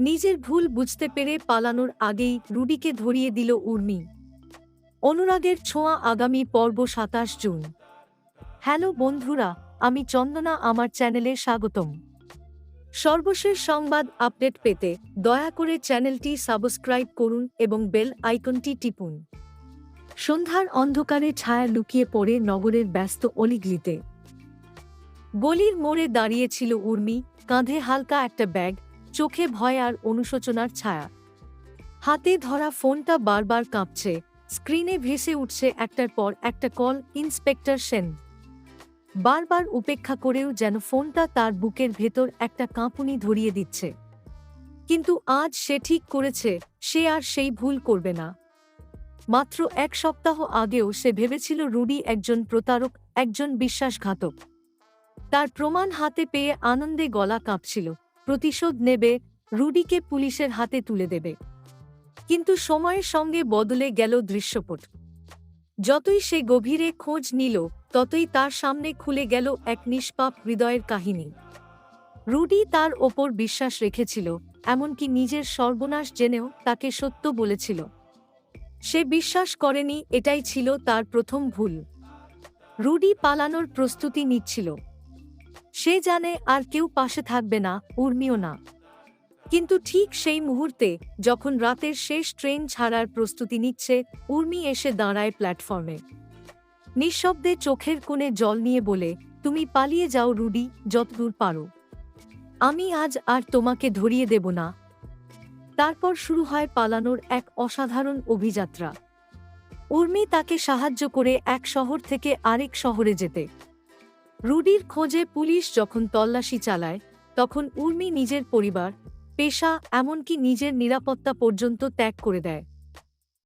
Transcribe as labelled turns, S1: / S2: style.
S1: নিজের ভুল বুঝতে পেরে পালানোর আগেই রুডিকে ধরিয়ে দিল উর্মি। অনুরাগের ছোঁয়া আগামী পর্ব সাতাশ জুন। হ্যালো বন্ধুরা, আমি চন্দনা, আমার চ্যানেলে স্বাগতম। সর্বশেষ সংবাদ আপডেট পেতে দয়া করে চ্যানেলটি সাবস্ক্রাইব করুন এবং বেল আইকনটি টিপুন। সন্ধ্যার অন্ধকারে ছায়া লুকিয়ে পড়ে নগরের ব্যস্ত অলিগলিতে। গলির মোড়ে দাঁড়িয়েছিল উর্মি, কাঁধে হালকা একটা ব্যাগ চোখে ভয় আর অনুশোচনার ছায়া। হাতে ধরা ফোনটা বারবার কাঁপছে। স্ক্রিনে ভেসে উঠছে একটার পর একটা কল ইন্সপেক্টর সেন। বারবার উপেক্ষা করেও যেন ফোনটা তার বুকের ভেতর একটা কাঁপুনি ধরিয়ে দিচ্ছে। কিন্তু আজ সে ঠিক করেছে, সে আর সেই ভুল করবে না। মাত্র এক সপ্তাহ আগেও সে ভেবেছিল রুডি একজন প্রতারক, একজন বিশ্বাসঘাতক। তার প্রমাণ হাতে পেয়ে আনন্দে গলা কাঁপছিল। প্রতিশোধ নেবে, রুডিকে পুলিশের হাতে তুলে দেবে। কিন্তু সময়ের সঙ্গে বদলে গেল দৃশ্যপট। যতই সে গভীরে খোঁজ নিল, ততই তার সামনে খুলে গেল এক নিষ্পাপ হৃদয়ের কাহিনী। রুডি তার ওপর বিশ্বাস রেখেছিল, এমনকি নিজের সর্বনাশ জেনেও তাকে সত্য বলেছিল। সে বিশ্বাস করেনি, এটাই ছিল তার প্রথম ভুল। রুডি পালানোর প্রস্তুতি নিচ্ছিল। সে জানে আর কেউ পাশে থাকবে না, উর্মিও না। কিন্তু ঠিক সেই মুহূর্তে, যখন রাতের শেষ ট্রেন ছাড়ার প্রস্তুতি নিচ্ছে, উর্মি এসে দাঁড়ায় প্ল্যাটফর্মে। নিঃশব্দে চোখের কোণে জল নিয়ে বলে, তুমি পালিয়ে যাও রুডি, যতদূর পারো। আমি আজ আর তোমাকে ধরিয়ে দেব না। তারপর শুরু হয় পালানোর এক অসাধারণ অভিযাত্রা। উর্মি তাকে সাহায্য করে এক শহর থেকে আরেক শহরে যেতে। রুডির খোঁজে পুলিশ যখন তল্লাশি চালায়, তখন উর্মি নিজের পরিবার, পেশা এমনকি নিজের নিরাপত্তা পর্যন্ত ত্যাগ করে দেয়।